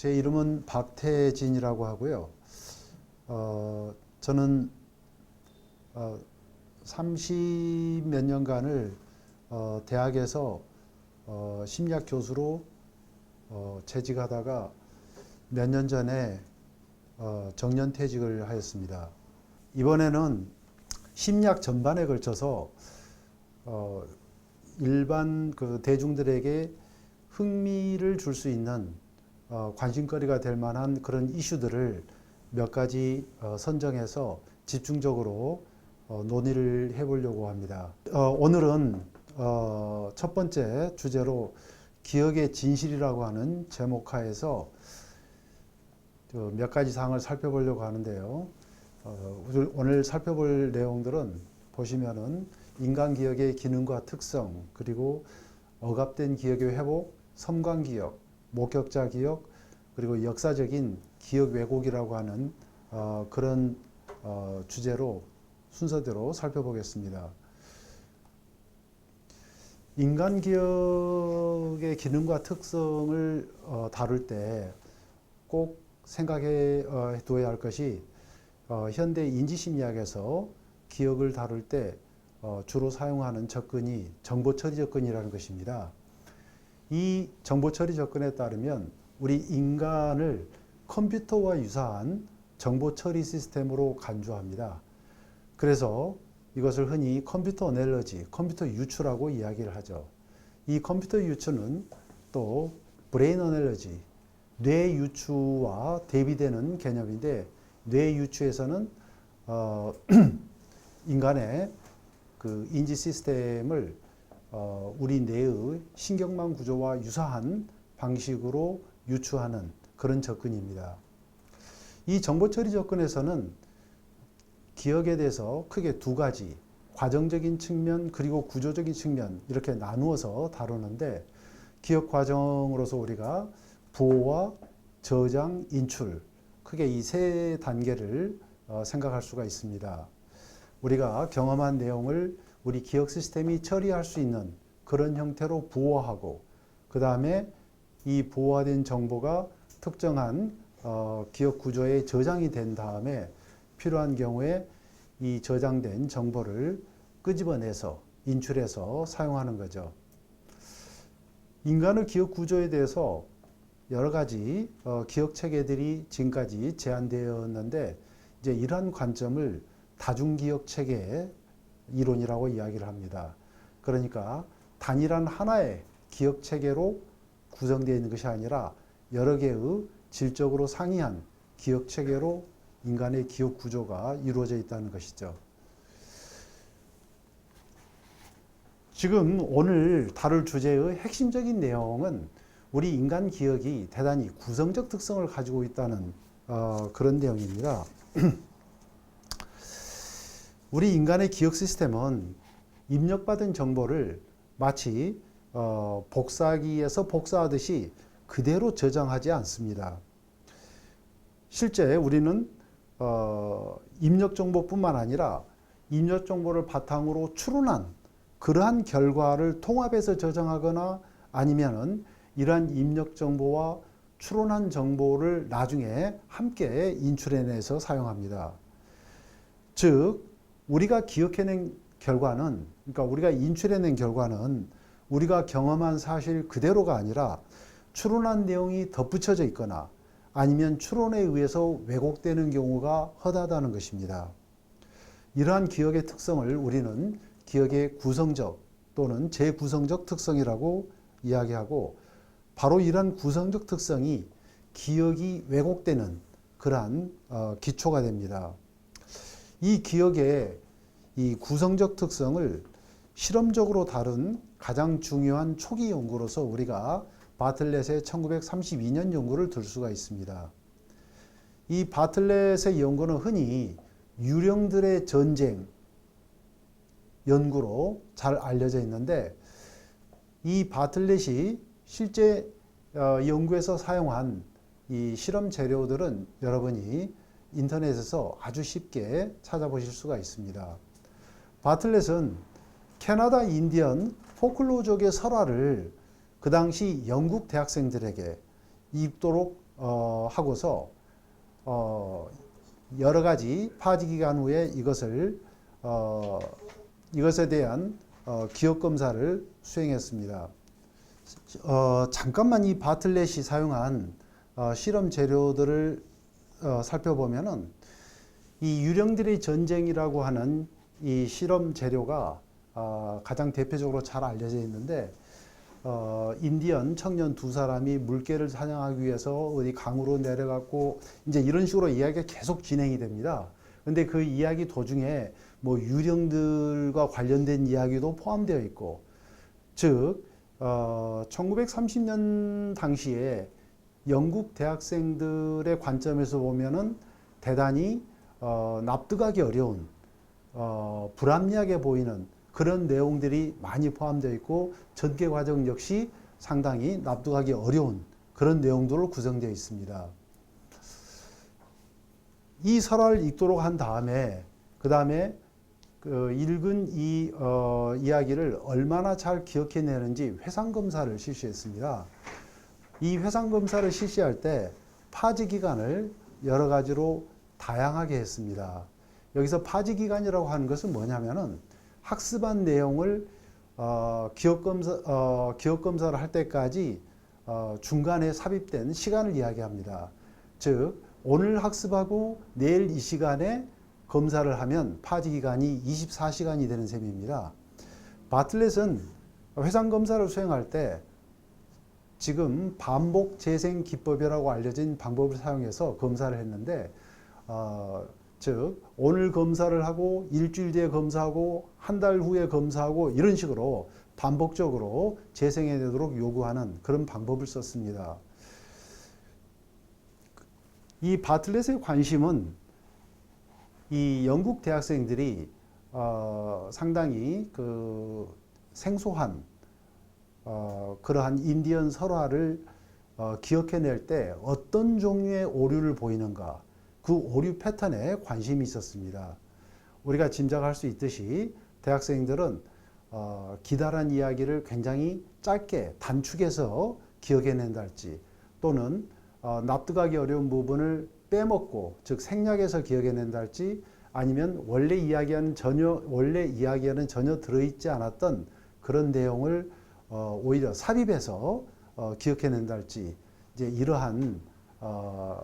제 이름은 박태진이라고 하고요. 어, 저는 어, 30몇 년간을 어, 대학에서 어, 심리학 교수로 어, 재직하다가 몇 년 전에 어, 정년 퇴직을 하였습니다. 이번에는 심리학 전반에 걸쳐서 어, 일반 그 대중들에게 흥미를 줄 수 있는 어, 관심거리가 될 만한 그런 이슈들을 몇 가지 어, 선정해서 집중적으로 어, 논의를 해보려고 합니다. 어, 오늘은 어, 첫 번째 주제로 기억의 진실이라고 하는 제목하에서 그몇 가지 사항을 살펴보려고 하는데요. 어, 오늘 살펴볼 내용들은 보시면은 인간 기억의 기능과 특성, 그리고 억압된 기억의 회복, 섬광 기억, 목격자 기억, 그리고 역사적인 기억 왜곡이라고 하는 어, 그런 어, 주제로 순서대로 살펴보겠습니다. 인간 기억의 기능과 특성을 어, 다룰 때 꼭 생각해 어, 둬야 할 것이 어, 현대 인지심리학에서 기억을 다룰 때 어, 주로 사용하는 접근이 정보 처리 접근이라는 것입니다. 이 정보 처리 접근에 따르면 우리 인간을 컴퓨터와 유사한 정보 처리 시스템으로 간주합니다. 그래서 이것을 흔히 컴퓨터 어넬러지, 컴퓨터 유추라고 이야기를 하죠. 이 컴퓨터 유추는 또 브레인 어넬러지, 뇌 유추와 대비되는 개념인데 뇌 유추에서는 어, 인간의 그 인지 시스템을 어, 우리 뇌의 신경망 구조와 유사한 방식으로 유추하는 그런 접근입니다. 이 정보 처리 접근에서는 기억에 대해서 크게 두 가지 과정적인 측면 그리고 구조적인 측면 이렇게 나누어서 다루는데 기억 과정으로서 우리가 부호와 저장, 인출 크게 이 세 단계를 어, 생각할 수가 있습니다. 우리가 경험한 내용을 우리 기억 시스템이 처리할 수 있는 그런 형태로 부호하고 그 다음에 이 부호화된 정보가 특정한 어, 기억 구조에 저장이 된 다음에 필요한 경우에 이 저장된 정보를 끄집어내서 인출해서 사용하는 거죠. 인간의 기억 구조에 대해서 여러 가지 어, 기억 체계들이 지금까지 제한되었는데 이제 이러한 관점을 다중 기억 체계 이론이라고 이야기를 합니다. 그러니까 단일한 하나의 기억 체계로 구성되어 있는 것이 아니라 여러 개의 질적으로 상이한 기억 체계로 인간의 기억 구조가 이루어져 있다는 것이죠. 지금 오늘 다룰 주제의 핵심적인 내용은 우리 인간 기억이 대단히 구성적 특성을 가지고 있다는 어, 그런 내용입니다. 우리 인간의 기억 시스템은 입력받은 정보를 마치 어, 복사기에서 복사하듯이 그대로 저장하지 않습니다. 실제 우리는 어, 입력 정보뿐만 아니라 입력 정보를 바탕으로 추론한 그러한 결과를 통합해서 저장하거나 아니면은 이러한 입력 정보와 추론한 정보를 나중에 함께 인출해내서 사용합니다. 즉, 우리가 기억해낸 결과는, 그러니까 우리가 인출해낸 결과는 우리가 경험한 사실 그대로가 아니라 추론한 내용이 덧붙여져 있거나 아니면 추론에 의해서 왜곡되는 경우가 허다하다는 것입니다. 이러한 기억의 특성을 우리는 기억의 구성적 또는 재구성적 특성이라고 이야기하고 바로 이러한 구성적 특성이 기억이 왜곡되는 그러한 어, 기초가 됩니다. 이 기억의 이 구성적 특성을 실험적으로 다룬 가장 중요한 초기 연구로서 우리가 바틀렛의 1932년 연구를 들 수가 있습니다. 이 바틀렛의 연구는 흔히 유령들의 전쟁 연구로 잘 알려져 있는데 이 바틀렛이 실제 어, 연구에서 사용한 이 실험 재료들은 여러분이 인터넷에서 아주 쉽게 찾아보실 수가 있습니다. 바틀렛은 캐나다 인디언 포클로족의 설화를 그 당시 영국 대학생들에게 읽도록 어, 하고서 어, 여러 가지 파지 기간 후에 이것을 어, 이것에 대한 어, 기억 검사를 수행했습니다. 어, 잠깐만 이 바틀렛이 사용한 어, 실험 재료들을 어, 살펴보면은 이 유령들의 전쟁이라고 하는 이 실험 재료가 어, 가장 대표적으로 잘 알려져 있는데 어, 인디언 청년 두 사람이 물개를 사냥하기 위해서 어디 강으로 내려갔고 이제 이런 식으로 이야기가 계속 진행이 됩니다. 근데 그 이야기 도중에 뭐 유령들과 관련된 이야기도 포함되어 있고 즉 어, 1930년 당시에 영국 대학생들의 관점에서 보면은 대단히 어, 납득하기 어려운 어, 불합리하게 보이는 그런 내용들이 많이 포함되어 있고 전개 과정 역시 상당히 납득하기 어려운 그런 내용들로 구성되어 있습니다. 이 설화를 읽도록 한 다음에 그 다음에 그 읽은 이 어, 이야기를 얼마나 잘 기억해내는지 회상 검사를 실시했습니다. 이 회상 검사를 실시할 때 파지 기간을 여러 가지로 다양하게 했습니다. 여기서 파지 기간이라고 하는 것은 뭐냐면은 학습한 내용을 어, 기억 검사 어, 기억 검사를 할 때까지 어, 중간에 삽입된 시간을 이야기합니다. 즉 오늘 학습하고 내일 이 시간에 검사를 하면 파지 기간이 24시간이 되는 셈입니다. 바틀렛은 회상 검사를 수행할 때 지금 반복 재생 기법이라고 알려진 방법을 사용해서 검사를 했는데 어, 즉 오늘 검사를 하고 일주일 뒤에 검사하고 한 달 후에 검사하고 이런 식으로 반복적으로 재생해 내도록 요구하는 그런 방법을 썼습니다. 이 바틀렛의 관심은 이 영국 대학생들이 어, 상당히 그 생소한 어, 그러한 인디언 설화를 어, 기억해낼 때 어떤 종류의 오류를 보이는가 그 오류 패턴에 관심이 있었습니다. 우리가 짐작할 수 있듯이 대학생들은 어, 기다란 이야기를 굉장히 짧게 단축해서 기억해낸다 할지 또는 어, 납득하기 어려운 부분을 빼먹고 즉 생략해서 기억해낸다 할지 아니면 원래 이야기하는 전혀 원래 이야기하는 전혀 들어있지 않았던 그런 내용을 어, 오히려 삽입해서 어, 기억해낸다 할지 이제 이러한 어,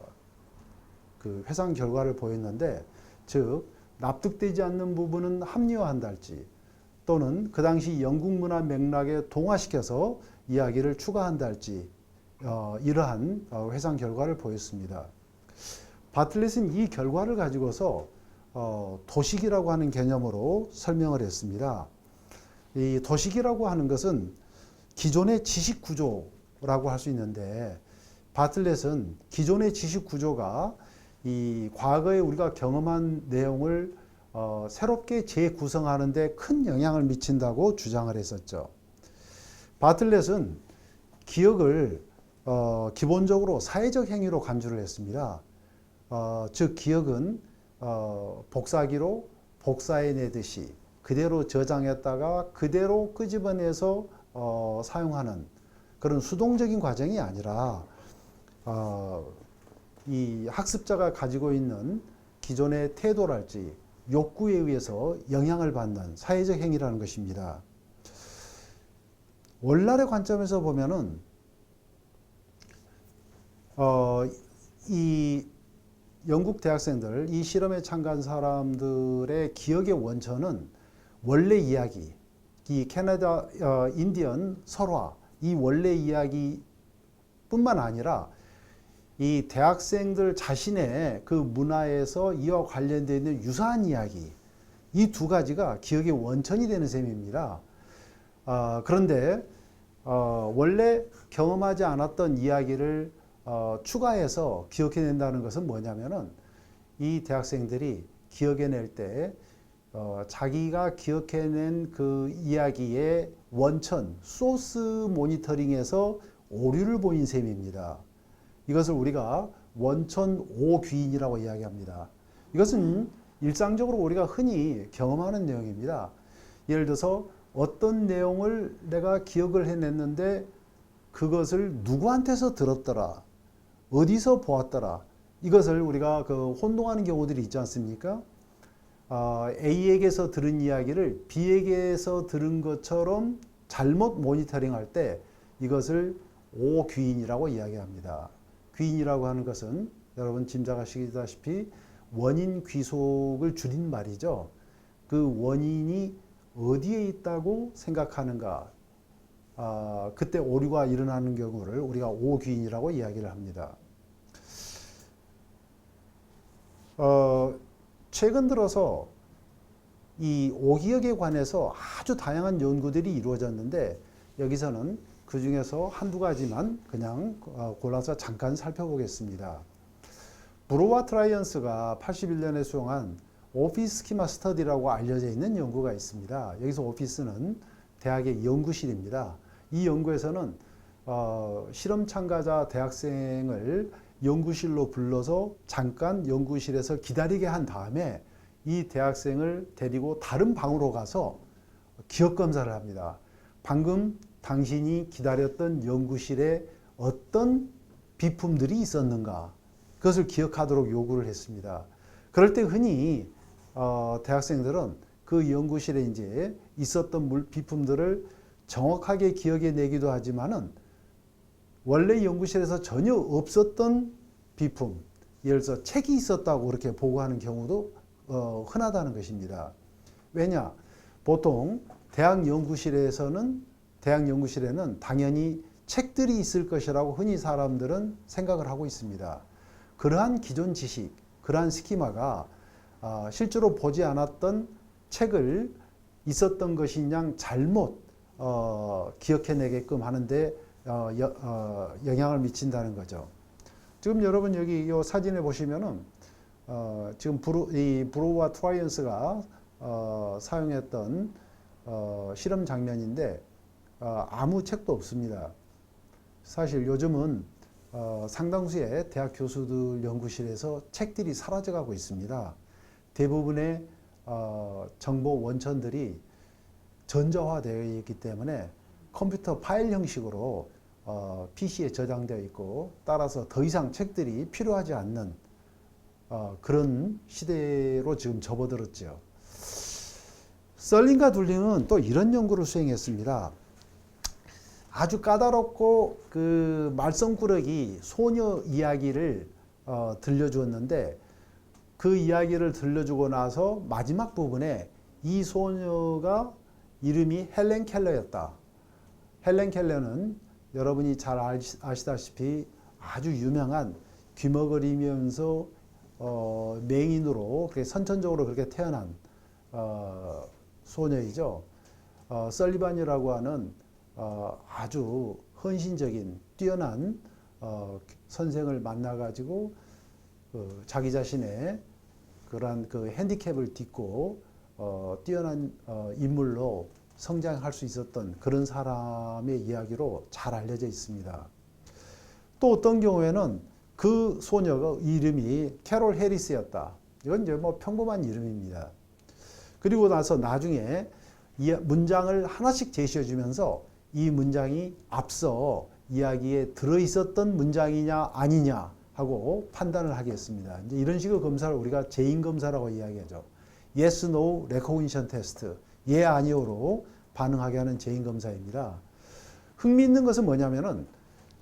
그 회상 결과를 보였는데 즉 납득되지 않는 부분은 합리화한다 할지 또는 그 당시 영국 문화 맥락에 동화시켜서 이야기를 추가한다 할지 어, 이러한 어, 회상 결과를 보였습니다. 바틀렛은 이 결과를 가지고서 어, 도식이라고 하는 개념으로 설명을 했습니다. 이 도식이라고 하는 것은 기존의 지식 구조라고 할 수 있는데 바틀렛은 기존의 지식 구조가 이 과거에 우리가 경험한 내용을 어, 새롭게 재구성하는데 큰 영향을 미친다고 주장을 했었죠. 바틀렛은 기억을 어, 기본적으로 사회적 행위로 간주를 했습니다. 어, 즉 기억은 어, 복사기로 복사해내듯이 그대로 저장했다가 그대로 끄집어내서 어, 사용하는 그런 수동적인 과정이 아니라 어, 이 학습자가 가지고 있는 기존의 태도랄지 욕구에 의해서 영향을 받는 사회적 행위라는 것입니다. 원날의 관점에서 보면은 어, 이 영국 대학생들, 이 실험에 참가한 사람들의 기억의 원천은 원래 이야기, 이 캐나다 어, 인디언 설화, 이 원래 이야기뿐만 아니라 이 대학생들 자신의 그 문화에서 이와 관련되어 있는 유사한 이야기, 이 두 가지가 기억의 원천이 되는 셈입니다. 어, 그런데 어, 원래 경험하지 않았던 이야기를 어, 추가해서 기억해낸다는 것은 뭐냐면은 이 대학생들이 기억해낼 때 어, 자기가 기억해낸 그 이야기의 원천, 소스 모니터링에서 오류를 보인 셈입니다. 이것을 우리가 원천 오귀인이라고 이야기합니다. 이것은 일상적으로 우리가 흔히 경험하는 내용입니다. 예를 들어서 어떤 내용을 내가 기억을 해냈는데 그것을 누구한테서 들었더라. 어디서 보았더라. 이것을 우리가 그 혼동하는 경우들이 있지 않습니까? 어, A에게서 들은 이야기를 B에게서 들은 것처럼 잘못 모니터링할 때 이것을 오귀인이라고 이야기합니다. 귀인이라고 하는 것은 여러분 짐작하시다시피 원인 귀속을 줄인 말이죠. 그 원인이 어디에 있다고 생각하는가. 아, 그때 오류가 일어나는 경우를 우리가 오귀인이라고 이야기를 합니다. 어, 최근 들어서 이 오기역에 관해서 아주 다양한 연구들이 이루어졌는데 여기서는 그 중에서 한두 가지만 그냥 어, 골라서 잠깐 살펴보겠습니다. 브로와 트라이언스가 81년에 수용한 오피스 스키마 스터디라고 알려져 있는 연구가 있습니다. 여기서 오피스는 대학의 연구실입니다. 이 연구에서는 어, 실험 참가자 대학생을 연구실로 불러서 잠깐 연구실에서 기다리게 한 다음에 이 대학생을 데리고 다른 방으로 가서 기억 검사를 합니다. 방금 당신이 기다렸던 연구실에 어떤 비품들이 있었는가 그것을 기억하도록 요구를 했습니다. 그럴 때 흔히 어, 대학생들은 그 연구실에 이제 있었던 물, 비품들을 정확하게 기억해 내기도 하지만은 원래 연구실에서 전혀 없었던 비품, 예를 들어서 책이 있었다고 그렇게 보고하는 경우도 어, 흔하다는 것입니다. 왜냐? 보통 대학 연구실에서는 대학 연구실에는 당연히 책들이 있을 것이라고 흔히 사람들은 생각을 하고 있습니다. 그러한 기존 지식, 그러한 스키마가 어, 실제로 보지 않았던 책을 있었던 것이냐 잘못 어, 기억해내게끔 하는데 어, 여, 어, 영향을 미친다는 거죠. 지금 여러분 여기 이 사진에 보시면은 어, 지금 브루, 이 브로와 트라이언스가 어, 사용했던 어, 실험 장면인데 어, 아무 책도 없습니다. 사실 요즘은 어, 상당수의 대학 교수들 연구실에서 책들이 사라져가고 있습니다. 대부분의 어, 정보 원천들이 전자화되어 있기 때문에 컴퓨터 파일 형식으로 어, PC에 저장되어 있고 따라서 더 이상 책들이 필요하지 않는 어, 그런 시대로 지금 접어들었죠. 썰링과 둘링은 또 이런 연구를 수행했습니다. 아주 까다롭고 그 말썽꾸러기 소녀 이야기를 어, 들려주었는데 그 이야기를 들려주고 나서 마지막 부분에 이 소녀가 이름이 헬렌 켈러였다. 헬렌 켈러는 여러분이 잘 아시다시피 아주 유명한 귀머거리면서 어, 맹인으로 선천적으로 그렇게 태어난 어, 소녀이죠. 어, 썰리반이라고 하는 어, 아주 헌신적인 뛰어난 어, 선생을 만나가지고 그 자기 자신의 그러한 그 핸디캡을 딛고 어, 뛰어난 어, 인물로 성장할 수 있었던 그런 사람의 이야기로 잘 알려져 있습니다. 또 어떤 경우에는 그 소녀가 이름이 캐롤 해리스였다. 이건 이제 뭐 평범한 이름입니다. 그리고 나서 나중에 이 문장을 하나씩 제시해 주면서 이 문장이 앞서 이야기에 들어 있었던 문장이냐 아니냐 하고 판단을 하겠습니다. 이제 이런 식의 검사를 우리가 재인 검사라고 이야기하죠. yes, no recognition test. 예, 아니오로 반응하게 하는 재인 검사입니다. 흥미있는 것은 뭐냐면은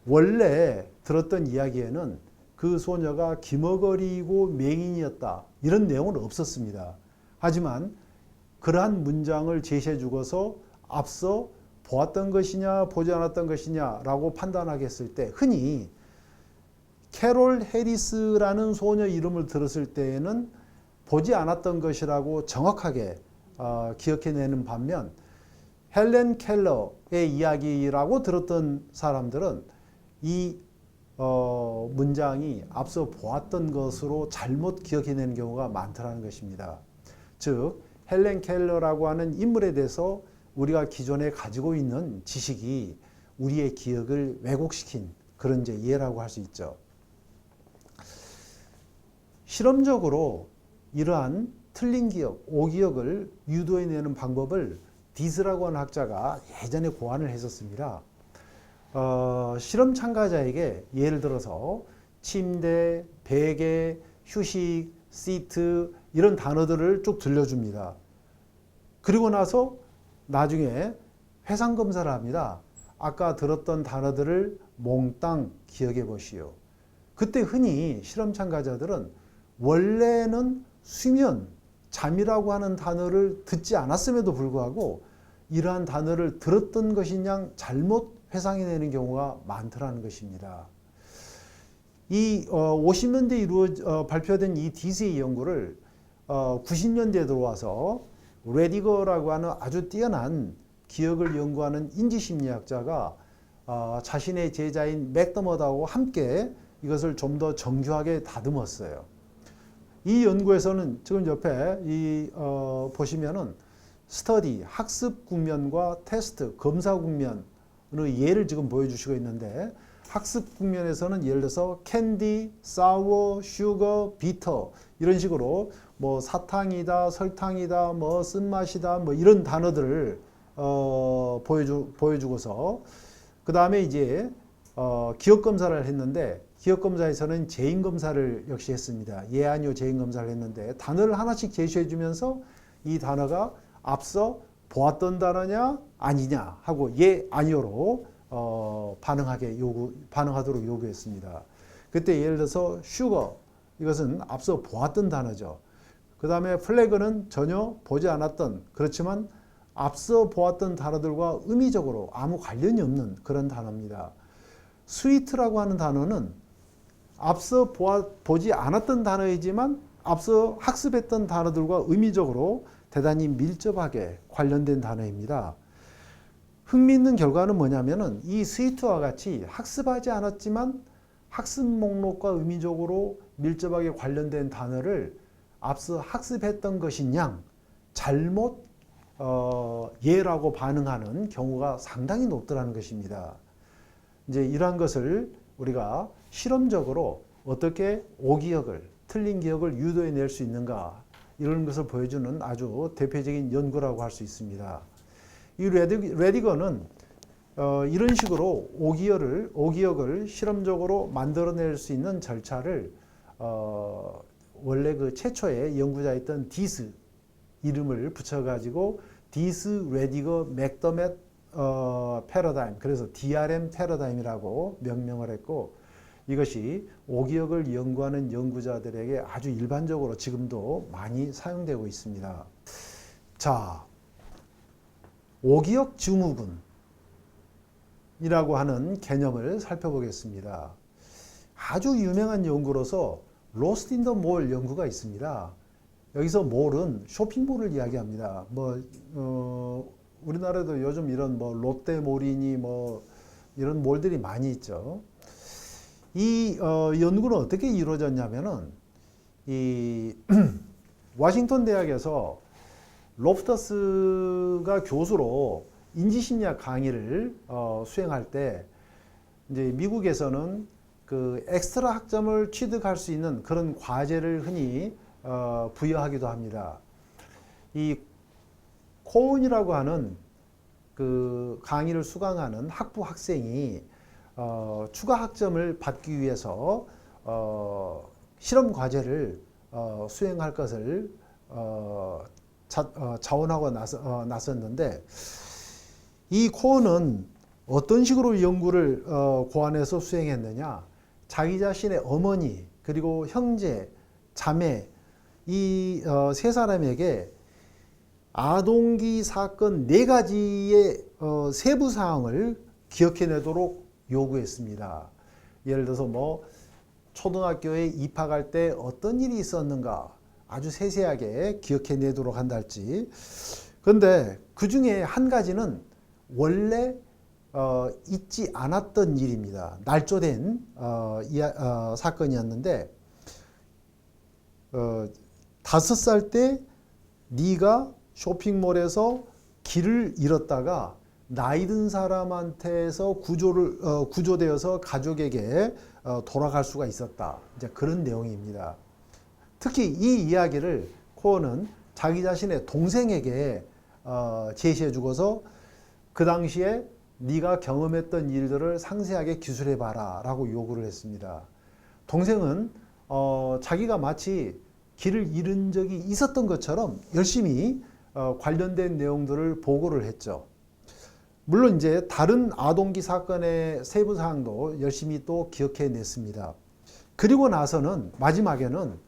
원래 들었던 이야기에는 그 소녀가 기머거리고 맹인이었다. 이런 내용은 없었습니다. 하지만 그러한 문장을 제시해 주고서 앞서 보았던 것이냐 보지 않았던 것이냐라고 판단하게 했을 때 흔히 캐롤 해리스라는 소녀 이름을 들었을 때에는 보지 않았던 것이라고 정확하게 어, 기억해내는 반면 헬렌 켈러의 이야기라고 들었던 사람들은 이 어, 문장이 앞서 보았던 것으로 잘못 기억해내는 경우가 많다는 것입니다. 즉 헬렌 켈러라고 하는 인물에 대해서 우리가 기존에 가지고 있는 지식이 우리의 기억을 왜곡시킨 그런 이제 예라고 할 수 있죠. 실험적으로 이러한 틀린 기억, 오기억을 유도해내는 방법을 디스라고 하는 학자가 예전에 고안을 했었습니다. 어, 실험 참가자에게 예를 들어서 침대, 베개, 휴식, 시트 이런 단어들을 쭉 들려줍니다. 그리고 나서 나중에 회상 검사를 합니다. 아까 들었던 단어들을 몽땅 기억해 보시오. 그때 흔히 실험 참가자들은 원래는 수면, 잠이라고 하는 단어를 듣지 않았음에도 불구하고 이러한 단어를 들었던 것이냐 잘못 회상해내는 경우가 많더라는 것입니다. 이 어, 50년대 이루어 어, 발표된 이 디스의 연구를 어, 90년대에 들어와서 레디거라고 하는 아주 뛰어난 기억을 연구하는 인지심리학자가 어, 자신의 제자인 맥더머드하고 함께 이것을 좀 더 정교하게 다듬었어요. 이 연구에서는 지금 옆에 이 어, 보시면은 스터디 학습 국면과 테스트 검사 국면의 예를 지금 보여주시고 있는데 학습 국면에서는 예를 들어서 캔디, 사워, 슈거, 비터 이런 식으로 뭐 사탕이다, 설탕이다, 뭐 쓴맛이다, 뭐 이런 단어들을 어, 보여주 보여주고서 그 다음에 이제 어, 기억 검사를 했는데 기억 검사에서는 재인 검사를 역시 했습니다. 예 아니요 재인 검사를 했는데 단어를 하나씩 제시해 주면서 이 단어가 앞서 보았던 단어냐 아니냐 하고 예 아니요로 어, 반응하게 요구 반응하도록 요구했습니다. 그때 예를 들어서 슈거 이것은 앞서 보았던 단어죠. 그 다음에 플래그는 전혀 보지 않았던 그렇지만 앞서 보았던 단어들과 의미적으로 아무 관련이 없는 그런 단어입니다. 스위트라고 하는 단어는 앞서 보아, 보지 않았던 단어이지만 앞서 학습했던 단어들과 의미적으로 대단히 밀접하게 관련된 단어입니다. 흥미있는 결과는 뭐냐면은 이 스위트와 같이 학습하지 않았지만 학습 목록과 의미적으로 밀접하게 관련된 단어를 앞서 학습했던 것인 양 잘못 어, 예라고 반응하는 경우가 상당히 높더라는 것입니다. 이제 이러한 것을 우리가 실험적으로 어떻게 오기억을 틀린 기억을 유도해 낼 수 있는가 이런 것을 보여주는 아주 대표적인 연구라고 할 수 있습니다. 이 레디, 레디거는 어, 이런 식으로 오기억을 오기억을 실험적으로 만들어낼 수 있는 절차를 어, 원래 그 최초의 연구자였던 디스 이름을 붙여가지고 디스 레디거 맥더맷 어, 패러다임 그래서 DRM 패러다임이라고 명명을 했고 이것이 오기억을 연구하는 연구자들에게 아주 일반적으로 지금도 많이 사용되고 있습니다. 자, 오기억 증후군이라고 하는 개념을 살펴보겠습니다. 아주 유명한 연구로서 로스트 인 더 몰 연구가 있습니다. 여기서 몰은 쇼핑몰을 이야기합니다. 뭐 어, 우리나라도 요즘 이런 뭐 롯데몰이니 뭐 이런 몰들이 많이 있죠. 이 어, 연구는 어떻게 이루어졌냐면은 이 워싱턴 대학에서 로프터스가 교수로 인지심리학 강의를 어, 수행할 때 이제 미국에서는 그 엑스트라 학점을 취득할 수 있는 그런 과제를 흔히 어, 부여하기도 합니다. 이 코온이라고 하는 그 강의를 수강하는 학부 학생이 어, 추가 학점을 받기 위해서 어, 실험 과제를 어, 수행할 것을 어, 자, 어, 자원하고 나서, 어, 나섰는데 이 코어는 어떤 식으로 연구를 어, 고안해서 수행했느냐? 자기 자신의 어머니 그리고 형제 자매 이세 사람에게 아동기 사건 네 가지의 어, 세부 사항을 기억해내도록 요구했습니다. 예를 들어서 뭐 초등학교에 입학할 때 어떤 일이 있었는가 아주 세세하게 기억해 내도록 한달지. 그런데 그 중에 한 가지는 원래 어, 있지 않았던 일입니다. 날조된 어, 이, 어, 사건이었는데 어, 다섯 살 때 네가 쇼핑몰에서 길을 잃었다가 나이 든 사람한테서 구조를 어, 구조되어서 가족에게 어, 돌아갈 수가 있었다. 이제 그런 내용입니다. 특히 이 이야기를 코어는 자기 자신의 동생에게 어, 제시해 주고서 그 당시에 네가 경험했던 일들을 상세하게 기술해 봐라라고 요구를 했습니다. 동생은 어, 자기가 마치 길을 잃은 적이 있었던 것처럼 열심히 어, 관련된 내용들을 보고를 했죠. 물론 이제 다른 아동기 사건의 세부 사항도 열심히 또 기억해 냈습니다. 그리고 나서는 마지막에는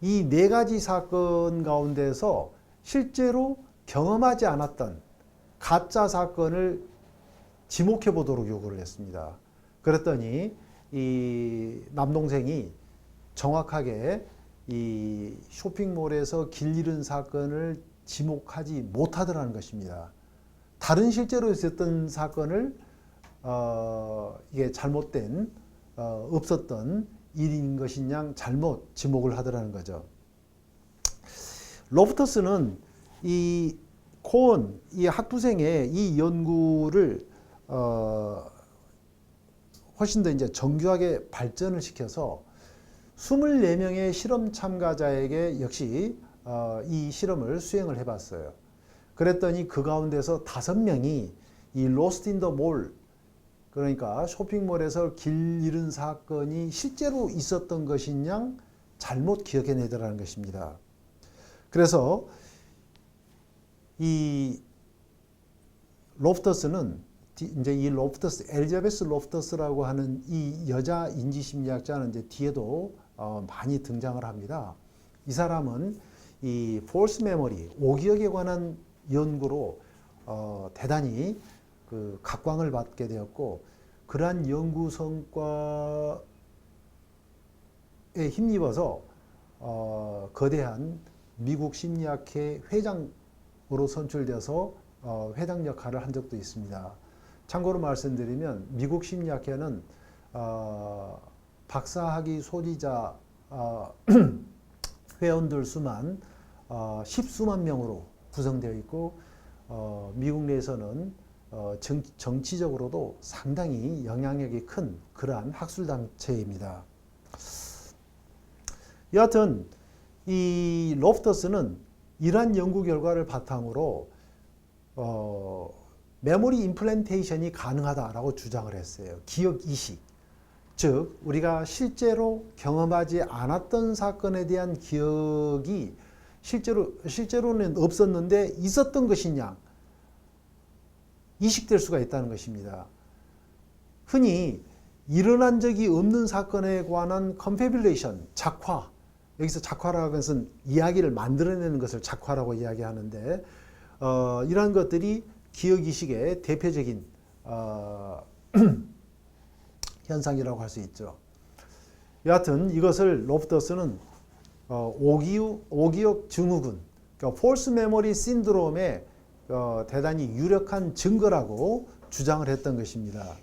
이 네 가지 사건 가운데서 실제로 경험하지 않았던 가짜 사건을 지목해 보도록 요구를 했습니다. 그랬더니 이 남동생이 정확하게 이 쇼핑몰에서 길 잃은 사건을 지목하지 못하더라는 것입니다. 다른 실제로 있었던 사건을 어, 이게 잘못된 어, 없었던 일인 것인 잘못 지목을 하더라는 거죠. 로프터스는 이 코온 이 학부생의 이 연구를 어, 훨씬 더 이제 정교하게 발전을 시켜서 24명의 실험 참가자에게 역시 어, 이 실험을 수행을 해봤어요. 그랬더니 그 가운데서 다섯 명이 이 로스트 인 더 몰 그러니까 쇼핑몰에서 길 잃은 사건이 실제로 있었던 것인 양 잘못 기억해내더라는 것입니다. 그래서 이 로프터스는 디- 이제 이 로프터스 엘자베스 로프터스라고 하는 이 여자 인지 심리학자는 이제 뒤에도 어, 많이 등장을 합니다. 이 사람은 이 폴스 메모리 오기억에 관한 연구로 어, 대단히 그 각광을 받게 되었고 그러한 연구 성과에 힘입어서 어, 거대한 미국 심리학회 회장으로 선출돼서 어, 회장 역할을 한 적도 있습니다. 참고로 말씀드리면 미국 심리학회는 어, 박사학위 소지자 어, 회원들 수만 어, 십수만 명으로 구성되어 있고 어, 미국 내에서는 어, 정, 정치적으로도 상당히 영향력이 큰 그러한 학술 단체입니다. 여하튼 이 로프터스는 이러한 연구 결과를 바탕으로 어, 메모리 임플란테이션이 가능하다라고 주장을 했어요. 기억 이식. 즉 우리가 실제로 경험하지 않았던 사건에 대한 기억이 실제로 실제로는 없었는데 있었던 것이냐 이식될 수가 있다는 것입니다. 흔히 일어난 적이 없는 사건에 관한 컨페빌레이션, 작화. 여기서 작화라는 것은 이야기를 만들어내는 것을 작화라고 이야기하는데 어, 이러한 것들이 기억 이식의 대표적인 어, 현상이라고 할 수 있죠. 여하튼 이것을 로프터스는 어, 오기우, 오기억 증후군, 그러니까 폴스 메모리 신드롬의 어, 대단히 유력한 증거라고 주장을 했던 것입니다.